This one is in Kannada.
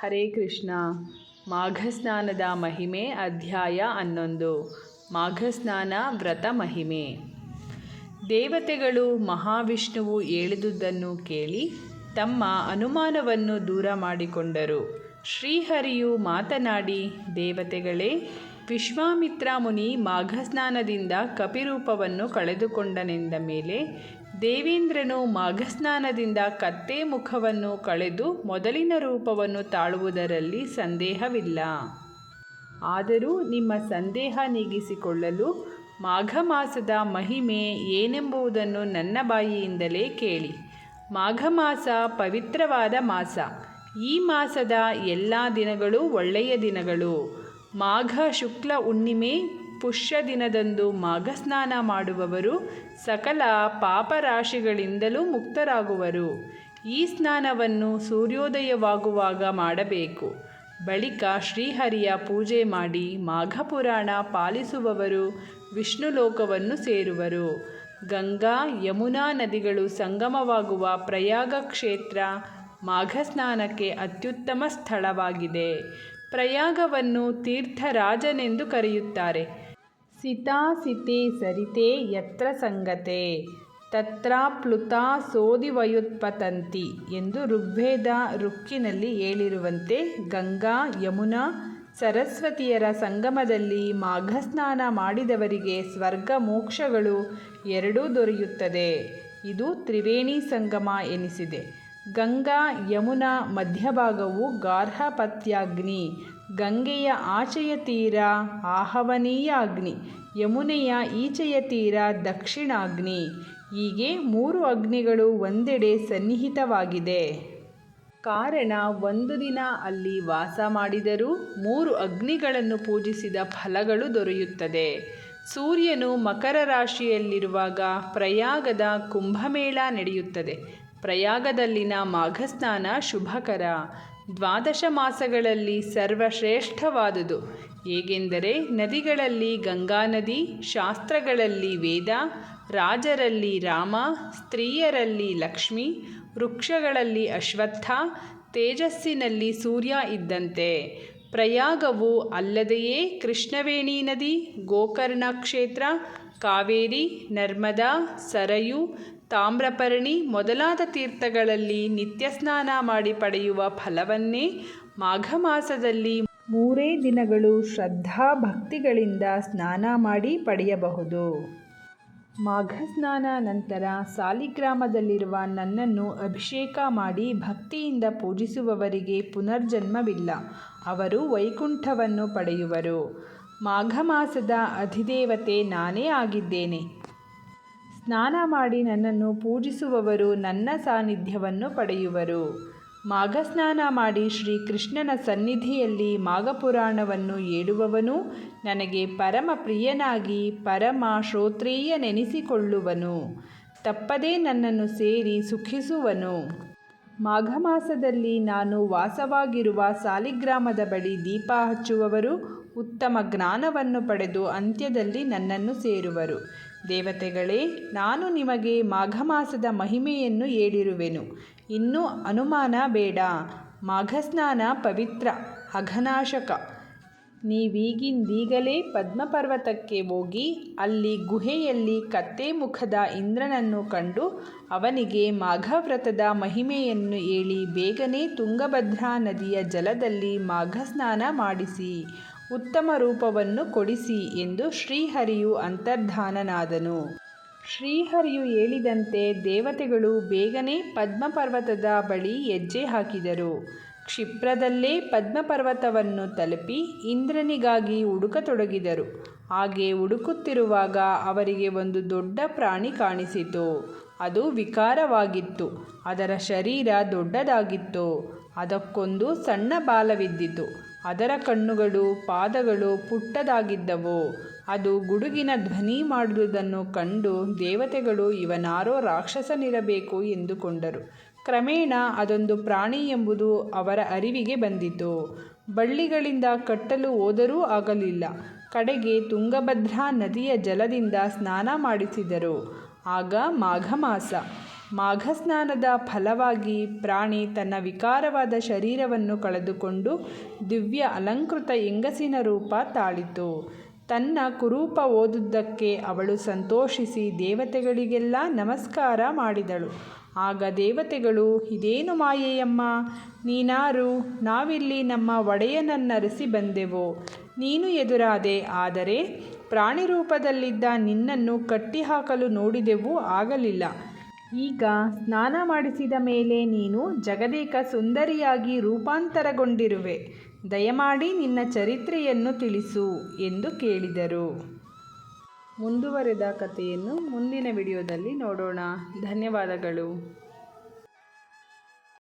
ಹರೇ ಕೃಷ್ಣ. ಮಾಘಸ್ನಾನದ ಮಹಿಮೆ ಅಧ್ಯಾಯ ಹನ್ನೊಂದು. ಮಾಘಸ್ನಾನ ವ್ರತ ಮಹಿಮೆ. ದೇವತೆಗಳು ಮಹಾವಿಷ್ಣುವು ಹೇಳಿದುದನ್ನು ಕೇಳಿ ತಮ್ಮ ಅನುಮಾನವನ್ನು ದೂರ ಮಾಡಿಕೊಂಡರು. ಶ್ರೀಹರಿಯು ಮಾತನಾಡಿ, ದೇವತೆಗಳೇ, ವಿಶ್ವಾಮಿತ್ರ ಮುನಿ ಮಾಘಸ್ನಾನದಿಂದ ಕಪಿರೂಪವನ್ನು ಕಳೆದುಕೊಂಡನೆಂದ ಮೇಲೆ ದೇವೇಂದ್ರನು ಮಾಘಸ್ನಾನದಿಂದ ಕತ್ತೆ ಮುಖವನ್ನು ಕಳೆದು ಮೊದಲಿನ ರೂಪವನ್ನು ತಾಳುವುದರಲ್ಲಿ ಸಂದೇಹವಿಲ್ಲ. ಆದರೂ ನಿಮ್ಮ ಸಂದೇಹ ನೀಗಿಸಿಕೊಳ್ಳಲು ಮಾಘ ಮಾಸದ ಮಹಿಮೆ ಏನೆಂಬುದನ್ನು ನನ್ನ ಬಾಯಿಯಿಂದಲೇ ಕೇಳಿ. ಮಾಘ ಮಾಸ ಪವಿತ್ರವಾದ ಮಾಸ. ಈ ಮಾಸದ ಎಲ್ಲ ದಿನಗಳು ಒಳ್ಳೆಯ ದಿನಗಳು. ಮಾಘ ಶುಕ್ಲ ಹುಣ್ಣಿಮೆ ಪುಷ್ಯ ದಿನದಂದು ಮಾಘಸ್ನಾನ ಮಾಡುವವರು ಸಕಲ ಪಾಪರಾಶಿಗಳಿಂದಲೂ ಮುಕ್ತರಾಗುವರು. ಈ ಸ್ನಾನವನ್ನು ಸೂರ್ಯೋದಯವಾಗುವಾಗ ಮಾಡಬೇಕು. ಬಳಿಕ ಶ್ರೀಹರಿಯ ಪೂಜೆ ಮಾಡಿ ಮಾಘಪುರಾಣ ಪಾಲಿಸುವವರು ವಿಷ್ಣು ಲೋಕವನ್ನು ಸೇರುವರು. ಗಂಗಾ, ಯಮುನಾ ನದಿಗಳು ಸಂಗಮವಾಗುವ ಪ್ರಯಾಗ ಕ್ಷೇತ್ರ ಮಾಘಸ್ನಾನಕ್ಕೆ ಅತ್ಯುತ್ತಮ ಸ್ಥಳವಾಗಿದೆ. ಪ್ರಯಾಗವನ್ನು ತೀರ್ಥರಾಜನೆಂದು ಕರೆಯುತ್ತಾರೆ. ಸಿತಾ ಸಿತಿ ಸರಿತೆ ಯತ್ರ ಸಂಗತೆ. ತತ್ರಾಪ್ಲುತಾ ಸೋದಿವಯುತ್ಪತಂತಿ ಎಂದು ಋಗ್ವೇದ ರುಕ್ಕಿನಲ್ಲಿ ಹೇಳಿರುವಂತೆ ಗಂಗಾ, ಯಮುನಾ, ಸರಸ್ವತಿಯರ ಸಂಗಮದಲ್ಲಿ ಮಾಘಸ್ನಾನ ಮಾಡಿದವರಿಗೆ ಸ್ವರ್ಗ ಮೋಕ್ಷಗಳು ಎರಡೂ ದೊರೆಯುತ್ತದೆ. ಇದು ತ್ರಿವೇಣಿ ಸಂಗಮ ಎನಿಸಿದೆ. ಗಂಗಾ, ಯಮುನಾ ಮಧ್ಯಭಾಗವು ಗಾರ್ಹಪತ್ಯಾಗ್ನಿ. ಗಂಗೆಯ ಆಚೆಯ ತೀರ ಆಹವನೀಯ ಅಗ್ನಿ ಯಮುನೆಯ ಈಚೆಯ ತೀರ ದಕ್ಷಿಣಾಗ್ನಿ. ಹೀಗೆ ಮೂರು ಅಗ್ನಿಗಳು ಒಂದೆಡೆ ಸನ್ನಿಹಿತವಾಗಿದೆ. ಕಾರಣ, ಒಂದು ದಿನ ಅಲ್ಲಿ ವಾಸ ಮಾಡಿದರೂ ಮೂರು ಅಗ್ನಿಗಳನ್ನು ಪೂಜಿಸಿದ ಫಲಗಳು ದೊರೆಯುತ್ತದೆ. ಸೂರ್ಯನು ಮಕರ ರಾಶಿಯಲ್ಲಿರುವಾಗ ಪ್ರಯಾಗದ ಕುಂಭಮೇಳ ನಡೆಯುತ್ತದೆ. ಪ್ರಯಾಗದಲ್ಲಿನ ಮಾಘಸ್ನಾನ ಶುಭಕರ. ದ್ವಾದಶ ಮಾಸಗಳಲ್ಲಿ ಸರ್ವಶ್ರೇಷ್ಠವಾದುದು. ಹೇಗೆಂದರೆ ನದಿಗಳಲ್ಲಿ ಗಂಗಾ ನದಿ, ಶಾಸ್ತ್ರಗಳಲ್ಲಿ ವೇದ, ರಾಜರಲ್ಲಿ ರಾಮ, ಸ್ತ್ರೀಯರಲ್ಲಿ ಲಕ್ಷ್ಮಿ, ವೃಕ್ಷಗಳಲ್ಲಿ ಅಶ್ವತ್ಥ, ತೇಜಸ್ಸಿನಲ್ಲಿ ಸೂರ್ಯ ಇದ್ದಂತೆ. ಪ್ರಯಾಗವು ಅಲ್ಲದೆಯೇ ಕೃಷ್ಣವೇಣಿ ನದಿ, ಗೋಕರ್ಣ ಕ್ಷೇತ್ರ, ಕಾವೇರಿ, ನರ್ಮದಾ, ಸರಯು ತಾಮ್ರಪರ್ಣಿ ಮೊದಲಾದ ತೀರ್ಥಗಳಲ್ಲಿ ನಿತ್ಯ ಸ್ನಾನ ಮಾಡಿ ಪಡೆಯುವ ಫಲವನ್ನೇ ಮಾಘ ಮಾಸದಲ್ಲಿ ಮೂರೇ ದಿನಗಳು ಶ್ರದ್ಧಾ ಭಕ್ತಿಗಳಿಂದ ಸ್ನಾನ ಮಾಡಿ ಪಡೆಯಬಹುದು. ಮಾಘ ಸ್ನಾನ ನಂತರ ಸಾಲಿಗ್ರಾಮದಲ್ಲಿರುವ ನನ್ನನ್ನು ಅಭಿಷೇಕ ಮಾಡಿ ಭಕ್ತಿಯಿಂದ ಪೂಜಿಸುವವರಿಗೆ ಪುನರ್ಜನ್ಮವಿಲ್ಲ. ಅವರು ವೈಕುಂಠವನ್ನು ಪಡೆಯುವರು. ಮಾಘ ಮಾಸದ ಅಧಿದೇವತೆ ನಾನೇ ಆಗಿದ್ದೇನೆ. ಸ್ನಾನ ಮಾಡಿ ನನ್ನನ್ನು ಪೂಜಿಸುವವರು ನನ್ನ ಸಾನ್ನಿಧ್ಯವನ್ನು ಪಡೆಯುವರು. ಮಾಘಸ್ನಾನ ಮಾಡಿ ಶ್ರೀಕೃಷ್ಣನ ಸನ್ನಿಧಿಯಲ್ಲಿ ಮಾಘಪುರಾಣವನ್ನು ಏಳುವವನು, ನನಗೆ ಪರಮ ಪ್ರಿಯನಾಗಿ ಪರಮ ಶ್ರೋತ್ರೀಯನೆನಿಸಿಕೊಳ್ಳುವನು ತಪ್ಪದೇ ನನ್ನನ್ನು ಸೇರಿ ಸುಖಿಸುವನು. ಮಾಘ ಮಾಸದಲ್ಲಿ ನಾನು ವಾಸವಾಗಿರುವ ಸಾಲಿಗ್ರಾಮದ ಬಳಿ ದೀಪ ಹಚ್ಚುವವರು ಉತ್ತಮ ಜ್ಞಾನವನ್ನು ಪಡೆದು ಅಂತ್ಯದಲ್ಲಿ ನನ್ನನ್ನು ಸೇರುವರು. ದೇವತೆಗಳೇ, ನಾನು ನಿಮಗೆ ಮಾಘ ಮಾಸದ ಮಹಿಮೆಯನ್ನು ಹೇಳಿರುವೆನು. ಇನ್ನೂ ಅನುಮಾನ ಬೇಡ. ಮಾಘಸ್ನಾನ ಪವಿತ್ರ ಅಘನಾಶಕ ನೀವೀಗಿಂದೀಗಲೇ ಪದ್ಮಪರ್ವತಕ್ಕೆ ಹೋಗಿ, ಅಲ್ಲಿ ಗುಹೆಯಲ್ಲಿ ಕತ್ತೆ ಮುಖದ ಇಂದ್ರನನ್ನು ಕಂಡು ಅವನಿಗೆ ಮಾಘವ್ರತದ ಮಹಿಮೆಯನ್ನು ಹೇಳಿ, ಬೇಗನೆ ತುಂಗಭದ್ರಾ ನದಿಯ ಜಲದಲ್ಲಿ ಮಾಘಸ್ನಾನ ಮಾಡಿಸಿ. ಉತ್ತಮ ರೂಪವನ್ನು ಕೊಡಿಸಿ ಎಂದು ಶ್ರೀಹರಿಯು ಅಂತರ್ಧಾನನಾದನು. ಶ್ರೀಹರಿಯು ಹೇಳಿದಂತೆ ದೇವತೆಗಳು ಬೇಗನೆ ಪದ್ಮಪರ್ವತದ ಬಳಿ ಹೆಜ್ಜೆ ಹಾಕಿದರು. ಕ್ಷಿಪ್ರದಲ್ಲೇ ಪದ್ಮಪರ್ವತವನ್ನು ತಲುಪಿ ಇಂದ್ರನಿಗಾಗಿ ಹುಡುಕತೊಡಗಿದರು. ಹಾಗೆ ಹುಡುಕುತ್ತಿರುವಾಗ ಅವರಿಗೆ ಒಂದು ದೊಡ್ಡ ಪ್ರಾಣಿ ಕಾಣಿಸಿತು. ಅದು ವಿಕಾರವಾಗಿತ್ತು. ಅದರ ಶರೀರ ದೊಡ್ಡದಾಗಿತ್ತು. ಅದಕ್ಕೊಂದು ಸಣ್ಣ ಬಾಲವಿದ್ದಿತು. ಅದರ ಕಣ್ಣುಗಳು ಪಾದಗಳು ಪುಟ್ಟದಾಗಿದ್ದವು. ಅದು ಗುಡುಗಿನ ಧ್ವನಿ ಮಾಡುವುದನ್ನು ಕಂಡು ದೇವತೆಗಳು ಇವನಾರೋ ರಾಕ್ಷಸನಿರಬೇಕು ಎಂದುಕೊಂಡರು. ಕ್ರಮೇಣ ಅದೊಂದು ಪ್ರಾಣಿ ಎಂಬುದು ಅವರ ಅರಿವಿಗೆ ಬಂದಿತು. ಬಳ್ಳಿಗಳಿಂದ ಕಟ್ಟಲು ಹೋದರೂ ಆಗಲಿಲ್ಲ. ಕಡೆಗೆ ತುಂಗಭದ್ರಾ ನದಿಯ ಜಲದಿಂದ ಸ್ನಾನ ಮಾಡಿಸಿದರು. ಆಗ ಮಾಘ ಮಾಸ ಮಾಘಸ್ನಾನದ ಫಲವಾಗಿ ಪ್ರಾಣಿ ತನ್ನ ವಿಕಾರವಾದ ಶರೀರವನ್ನು ಕಳೆದುಕೊಂಡು ದಿವ್ಯ ಅಲಂಕೃತ ಹೆಂಗಸಿನ ರೂಪ ತಾಳಿತು. ತನ್ನ ಕುರೂಪ ಓದುವುದಕ್ಕೆ ಅವಳು ಸಂತೋಷಿಸಿ ದೇವತೆಗಳಿಗೆಲ್ಲ ನಮಸ್ಕಾರ ಮಾಡಿದಳು. ಆಗ ದೇವತೆಗಳು, ಇದೇನು ಮಾಯೆಯಮ್ಮ? ನೀನಾರು, ನಾವಿಲ್ಲಿ ನಮ್ಮ ಒಡೆಯನನ್ನರಿಸಿ ಬಂದೆವು. ನೀನು ಎದುರಾದೆ, ಆದರೆ ಪ್ರಾಣಿ ರೂಪದಲ್ಲಿದ್ದ ನಿನ್ನನ್ನು ಕಟ್ಟಿಹಾಕಲು ನೋಡಿದೆವು, ಆಗಲಿಲ್ಲ. ಈಗ ಸ್ನಾನ ಮಾಡಿಸಿದ ಮೇಲೆ ನೀನು ಜಗದೇಕ ಸುಂದರಿಯಾಗಿ ರೂಪಾಂತರಗೊಂಡಿರುವೆ. ದಯಮಾಡಿ ನಿನ್ನ ಚರಿತ್ರೆಯನ್ನು ತಿಳಿಸು ಎಂದು ಕೇಳಿದರು. ಮುಂದುವರೆದ ಕಥೆಯನ್ನು ಮುಂದಿನ ವಿಡಿಯೋದಲ್ಲಿ ನೋಡೋಣ. ಧನ್ಯವಾದಗಳು.